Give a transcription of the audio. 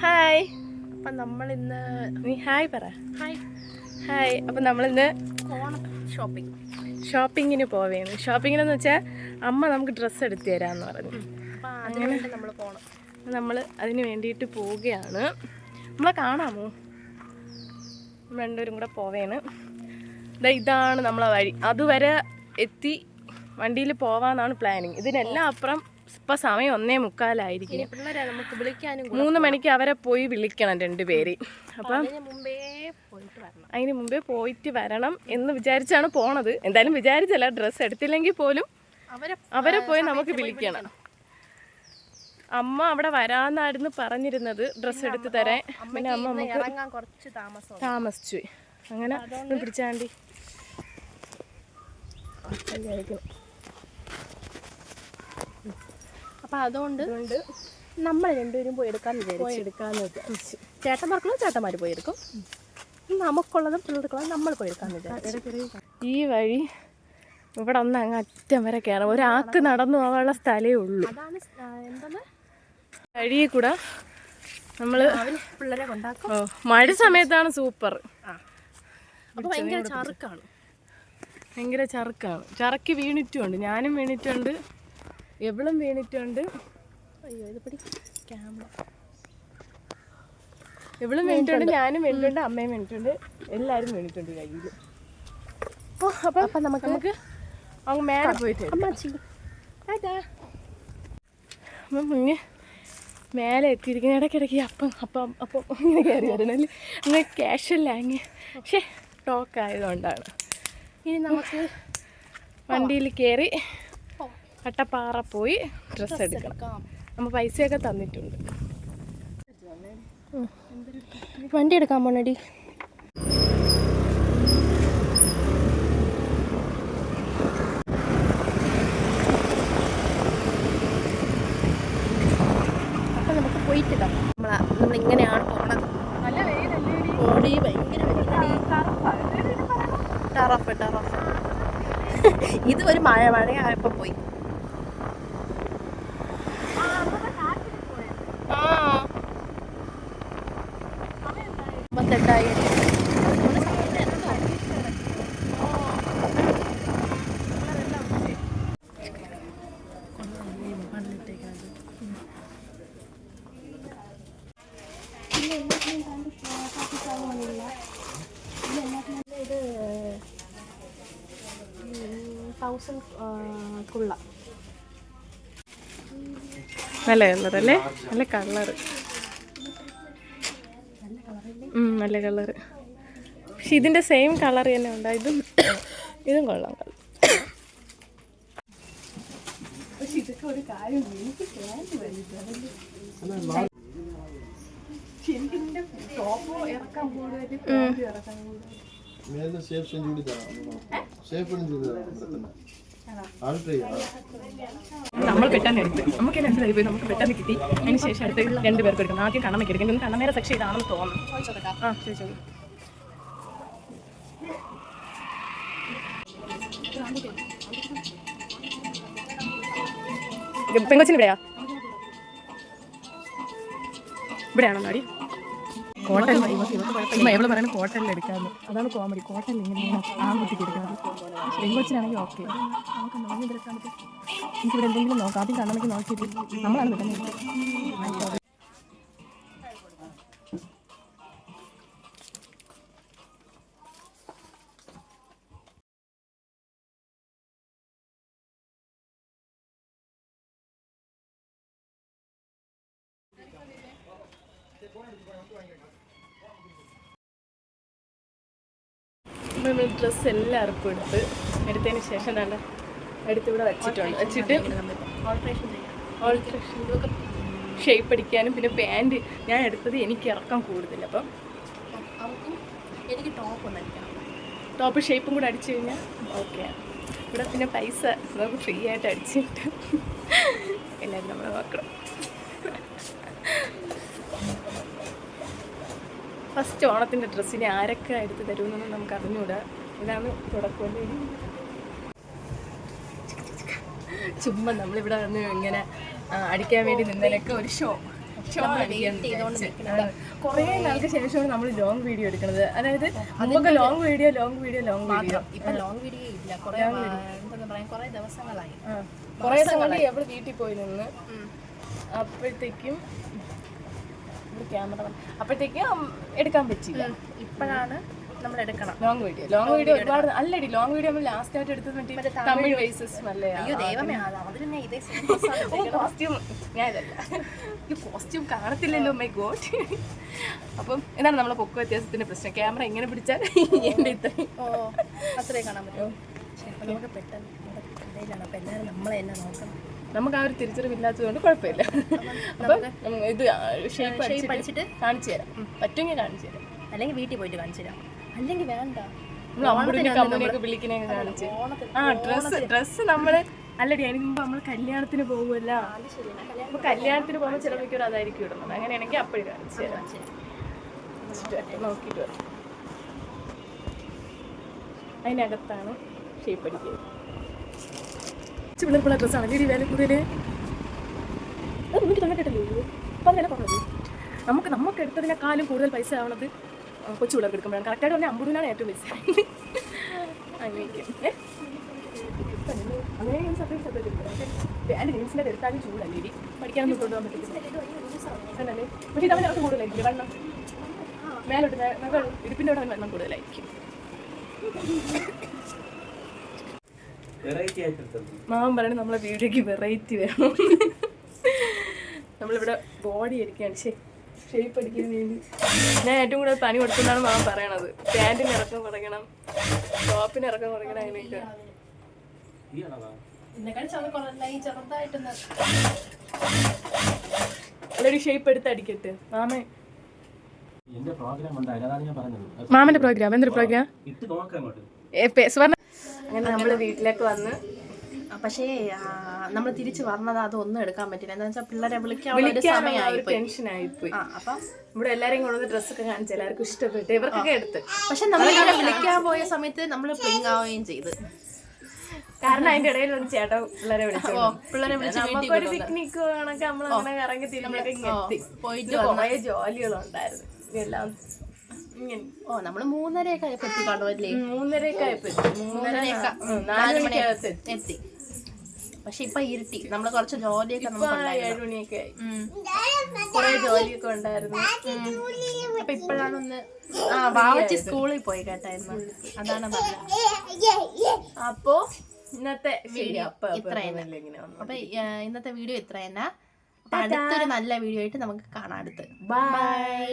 Hi അപ്പം നമ്മൾ ഇന്ന് നീ ഹായ് പറ. ഹായ് ഹായ് അപ്പം നമ്മളിന്ന് ഷോപ്പിംഗ് ഷോപ്പിങ്ങിന് പോവേണ്. ഷോപ്പിങ്ങിനെന്ന് വെച്ചാൽ അമ്മ നമുക്ക് ഡ്രസ്സ് എടുത്തു തരാമെന്ന് പറഞ്ഞു. അങ്ങനെ നമ്മൾ പോകണം നമ്മൾ അതിന് വേണ്ടിയിട്ട് പോവുകയാണ്. നമ്മളെ കാണാമോ? നമ്മൾ രണ്ടുപേരും കൂടെ പോവേണ്. ഇതാണ് നമ്മളെ വഴി. അതുവരെ എത്തി വണ്ടിയിൽ പോവാന്നാണ് പ്ലാനിങ് ഇതിനെല്ലാം അപ്പുറം ഇപ്പം സമയം ഒന്നേ മുക്കാലായിരിക്കും മൂന്ന് മണിക്ക് അവരെ പോയി വിളിക്കണം രണ്ടുപേര് അപ്പം അതിന് മുമ്പേ പോയിട്ട് വരണം. എന്ന് വിചാരിച്ചാണ് പോണത്. എന്തായാലും വിചാരിച്ചല്ല ഡ്രസ്സ് എടുത്തില്ലെങ്കിൽ പോലും അവരെ പോയി നമുക്ക് വിളിക്കണം. അമ്മ അവിടെ വരാന്നായിരുന്നു പറഞ്ഞിരുന്നത് ഡ്രസ്സ് എടുത്ത് തരാൻ. പിന്നെ അമ്മ നമുക്ക് താമസിച്ചു. അങ്ങനെ പിടിച്ചാണ്ടി. അപ്പം അതുകൊണ്ട് അതുകൊണ്ട് നമ്മൾ രണ്ടുപേരും പോയി എടുക്കാൻ പോയി എടുക്കാന്ന് വിചാരിച്ചു. ചേട്ടന്മാർക്കുള്ളത് ചേട്ടന്മാർ പോയി എടുക്കും. നമുക്കുള്ളതും പിള്ളേർക്കുള്ളതും നമ്മൾ പോയി എടുക്കാന്ന് വിചാരിച്ചു. ഈ വഴി ഇവിടെ ഒന്ന് അങ്ങ് അറ്റം വരെ കയറാം. ഒരാൾക്ക് നടന്നു പോകാനുള്ള സ്ഥലേ ഉള്ളൂ. വഴിയിൽ കൂടെ നമ്മൾ പിള്ളേരെ കൊണ്ടാക്കും. മഴ സമയത്താണ് സൂപ്പർ. ഭയങ്കര ചറുക്കാണ്. ഭയങ്കര ചറുക്കാണ്. ചറക്കി വീണിട്ടുമുണ്ട്. ഞാനും വീണിട്ടുണ്ട്. എവളും വീണിട്ടുണ്ട്. അയ്യോ ഇതിപ്പടി പിടി. ക്യാമറ. എവളും വീണിട്ടുണ്ട്. ഞാനും വീണിട്ടുണ്ട് അമ്മയും വീണിട്ടുണ്ട് എല്ലാവരും വീണിട്ടുണ്ട് കയ്യിൽ ഓ അപ്പം അപ്പം നമുക്ക് നമുക്ക് പോയിട്ട് വരാം. അമ്മാച്ചി. ടാറ്റാ അപ്പം മുന്നേ മേലെ എത്തിയിരിക്കുന്ന ഇടയ്ക്കിടയ്ക്ക് അപ്പം അപ്പം അപ്പം ഇങ്ങനെ കയറി വരണല്ലേ അങ്ങനെ ക്യാഷ് ലാങ് പക്ഷേ ടോക്ക് ആയതുകൊണ്ടാണ്. ഇനി നമുക്ക് വണ്ടിയിൽ കയറി. കട്ടപ്പാറ പോയി ഡ്രസ്സ് എടുക്കണം. എടുക്കാം. നമ്മൾ പൈസയൊക്കെ തന്നിട്ടുണ്ട്. വണ്ടി എടുക്കാൻ പോണടി. അപ്പം നമുക്ക് പോയിട്ടിടാം നമ്മൾ നമ്മളിങ്ങനെയാണ് പോണത്. നല്ല വെയിലല്ലേ ഓടി ഭയങ്കര വെയിലടി. ടറഫ് ടറഫ് ഇത് ഒരു മഴ മഴയായപ്പോൾ പോയി. അമ്പത്തെട്ടായി ഇത് തൗസൻഡ് കുള്ള നല്ല കളറല്ലേ നല്ല കളറ്. നല്ല കളറ്. പക്ഷെ ഇതിന്റെ സെയിം കളർ തന്നെ ഉണ്ട്. ഇതും ഇതും കൊള്ളാം കളർ നമ്മൾ പെട്ടെന്ന് എടുത്ത് നമുക്ക് എന്നെ തൈ പോയി നമുക്ക് പെട്ടെന്ന് കിട്ടി. അതിന് ശേഷം അടുത്ത് രണ്ട് പേർക്ക് എടുക്കണം. ആദ്യം കണ്ണമ്മയ്ക്ക് എടുക്കണം ഇന്ന് കണ്ണമേരെ സെക്ഷൻ ഇതാണെന്ന് തോന്നുന്നു. ആ ചോദിച്ചോ പെങ്കൊച്ചിന് ഇവിടെയാ? ഇവിടെയാണോ നാടി? കോട്ടൺ. ചുമ്മാ എവിടെ പറയുന്നത് കോട്ടണിൽ എടുക്കാമെന്ന് അതാണ് കോമഡി കോട്ടണിൽ ഇങ്ങനെ ആൺകുട്ടിക്ക് എടുക്കാറ് പെൺകൊച്ചിനാണെങ്കിൽ ഓക്കെ നമുക്ക് എനിക്കിവിടെ എന്തെങ്കിലും നോക്കാം. ആദ്യം കണ്ണെനിക്ക് നോക്കിയിട്ട് നമ്മളാണ് വിടുന്നത് ഡ്രസ്സ് എല്ലാവർക്കും എടുത്ത് എടുത്തതിന് ശേഷം നല്ല എടുത്തിവിടെ വെച്ചിട്ടുണ്ട്. വെച്ചിട്ട് ഓൾട്രേഷൻ ഷേപ്പ് അടിക്കാനും പിന്നെ പാന്റ് ഞാൻ എടുത്തത് എനിക്ക് ഇറക്കാൻ കൂടുതൽ. അപ്പം എനിക്ക് ടോപ്പ് ഒന്ന് അടിക്കണം. ടോപ്പ് ഷേപ്പും കൂടെ അടിച്ചു കഴിഞ്ഞാൽ ഓക്കെ ഇവിടെ പിന്നെ പൈസ നമുക്ക് ഫ്രീ ആയിട്ട് അടിച്ചിട്ട് എല്ലാവരും നമ്മളെ നോക്കണം. ഫസ്റ്റ് ഓണത്തിന്റെ ഡ്രസ്സിനെ ആരൊക്കെ എടുത്ത് തരുമെന്നൊന്നും നമുക്ക് അറിഞ്ഞൂടാ. ഇതാണ് തുടക്കമല്ലേ? ചുമ്മാ നമ്മളിവിടെ വന്ന് ഇങ്ങനെ അടിക്കാൻ വേണ്ടി നിന്നതിനൊക്കെ ഒരു ഷോ. നിൽക്കുന്നത് കുറേ നാൾക്ക് ശേഷമാണ് നമ്മൾ ലോങ് വീഡിയോ എടുക്കുന്നത് അതായത് നമുക്ക് long video long video long video ഇപ്പൊ ലോങ് വീഡിയോ ഇല്ല. കൊറേ എന്താ പറയാ? കുറേ ദിവസങ്ങളായി. കുറേ ദിവസം എവിടെ വീട്ടിൽ പോയി നിന്ന്? അപ്പോഴത്തേക്കും ക്യാമറ അപ്പോഴത്തേക്ക് എടുക്കാൻ പറ്റില്ല ഇപ്പോഴാണ് നമ്മൾ എടുക്കണം. ലോങ് വീഡിയോ ലോങ് വീഡിയോ ഒരുപാട് അല്ലടി ലോങ് വീഡിയോ നമ്മൾ ലാസ്റ്റ് ആയിട്ട് എടുത്തത് മറ്റേ തമിഴ് വൈസസ് കോസ്റ്റ്യൂം ഞാൻ ഇതല്ല. ഈ കോസ്റ്റ്യൂം കാണത്തില്ലല്ലോ മൈ ഗോഡ് അപ്പം എന്താണ് നമ്മളെ പൊക്ക വ്യത്യാസത്തിന്റെ പ്രശ്നം? ക്യാമറ എങ്ങനെ പിടിച്ചാൽ എന്റെ ഇത്രയും? അത്രയും അത്രേ കാണാൻ പറ്റുമോ നമുക്ക് പെട്ടെന്ന് കടയിലാണ് അപ്പം എല്ലാവരും നമ്മളെ തന്നെ നോക്കണം. നമുക്ക് ആ ഒരു തിരിച്ചറിവില്ലാത്തതുകൊണ്ട് കുഴപ്പമില്ല. അപ്പം ഇത് ഷേപ്പ് അടിച്ചിട്ട് കാണിച്ചു തരാം. പറ്റുമെങ്കിൽ കാണിച്ചു തരാം. അല്ലെങ്കിൽ വീട്ടിൽ പോയിട്ട് കാണിച്ചു തരാം. അല്ലെങ്കിൽ വേണ്ട. കാണിച്ച്. ആ ഡ്രസ്സ് ഡ്രസ്സ് നമ്മൾ അല്ലടി അതിന് മുമ്പ് നമ്മൾ കല്യാണത്തിന് പോകുമല്ല അപ്പൊ കല്യാണത്തിന് പോകുമ്പോൾ ചില മിക്കവാറും അതായിരിക്കും ഇടുന്നത്. അങ്ങനെയാണെങ്കിൽ അപ്പോഴും കാണിച്ചു തരാം. നോക്കിയിട്ട് വരാം. അതിനകത്താണ് ഷേപ്പ് അടിക്കുക പിള്ളേർക്കുള്ള ഡ്രസ്സാണ്. ലേഡി വില കൂടുതൽ മുന്നൂറ്റി തൊണ്ണൂറ്റെട്ടല്ലേ ഉള്ളൂ? വില നമുക്ക് നമുക്ക് എടുത്തതിനേക്കാളും കൂടുതൽ പൈസ ആവണത് കൊച്ചു പിള്ളേർക്ക് എടുക്കുമ്പോഴാണ്. കറക്റ്റായിട്ട് പറഞ്ഞാൽ അമ്പൂരിനാണ് ഏറ്റവും പൈസ? അങ്ങനെ ഞാൻ എന്റെ ജീൻസിന്റെ എടുത്താലും ചൂടല്ലേ പഠിക്കാനൊന്നും കൊണ്ടുപോകാൻ പറ്റില്ല പക്ഷേ ഇതവൻ കൂടുതലായിരിക്കും. മേലോട്ട് ഇടുപ്പിന്റെ അവിടെ വണ്ണം കൂടുതലായിരിക്കും. മാമൻ പറയണേ നമ്മളെ വീഡിയോക്ക് വെറൈറ്റി വേണം. നമ്മളിവിടെ ബോഡി അടിക്കാണ്. ശരി ഷേപ്പ് അടിക്കാൻ വേണ്ടി. ഞാൻ ഏറ്റവും കൂടുതൽ പനി കൊടുക്കുന്നതാണ് മാമൻ പറയണത്. പാന്റിന് ഇറക്കം കുറയ്ക്കണം ടോപ്പിന് ഇറക്കം കുറയ്ക്കണം അങ്ങനെയൊക്കെ. നല്ലൊരു ഷേപ്പ് എടുത്ത് അടിക്കട്ടെ. മാമൻ. എന്റെ പ്രോഗ്രാം അതാണ് ഞാൻ പറഞ്ഞത്. അത് മാമന്റെ പ്രോഗ്രാം എന്തൊരു പ്രോഗ്രാം അങ്ങനെ നമ്മൾ വീട്ടിലേക്ക് വന്ന് പക്ഷേ നമ്മൾ തിരിച്ചു വന്നത് അതൊന്നും എടുക്കാൻ പറ്റില്ല. എന്താ വെച്ചാൽ പിള്ളേരെ വിളിക്കാൻ ഒരു സമയമായി പോയി ടെൻഷൻ ആയിപ്പോയി ആ അപ്പം ഇവിടെ എല്ലാരെയും കൊണ്ടുവന്ന് ഡ്രസ്സൊക്കെ കാണിച്ച് എല്ലാവർക്കും ഇഷ്ടപ്പെട്ടു. ഇവർക്കൊക്കെ എടുത്ത്. പക്ഷെ നമ്മൾ വിളിക്കാൻ പോയ സമയത്ത് നമ്മൾ പ്ലിങ് ആവുകയും ചെയ്ത്. കാരണം അതിന്റെ ഇടയിൽ ഒരു ചേട്ടൻ പിള്ളേരെ വിളിച്ചു പിള്ളേരെ വിളിച്ച് നമുക്കൊരു പിക്നിക്ക് കണക്ക് നമ്മൾ അങ്ങനെ കറങ്ങി തിരിഞ്ഞൊക്കെ പോയിട്ട് കുറേ ജോലികളുണ്ടായിരുന്നു. ഇങ്ങനെ ഓ നമ്മൾ മൂന്നരയൊക്കെ എത്തി കാണുമല്ലേ മൂന്നരയൊക്കെ ആയപ്പോ എത്തി. നാല് പക്ഷെ ഇപ്പൊ ഇരുട്ടി. നമ്മൾ കുറച്ച് ജോലിയൊക്കെ ഇപ്പൊ നമുക്ക് ഏഴ് മണിയൊക്കെ ആയി. ഉം. കുറെ ജോലിയൊക്കെ ഉണ്ടായിരുന്നു. അപ്പൊ ഇപ്പോഴാണൊന്ന് ആ വാവച്ചി സ്കൂളിൽ പോയി കേട്ടായിരുന്നു. അതാണ് പറഞ്ഞത്. അപ്പോ ഇന്നത്തെ വീഡിയോ അപ്പൊ അപ്പൊ ആ, ഇന്നത്തെ വീഡിയോ ഇത്ര തന്നെ അടുത്തൊരു നല്ല വീഡിയോ ആയിട്ട് നമുക്ക് കാണാം അടുത്ത്. ബൈ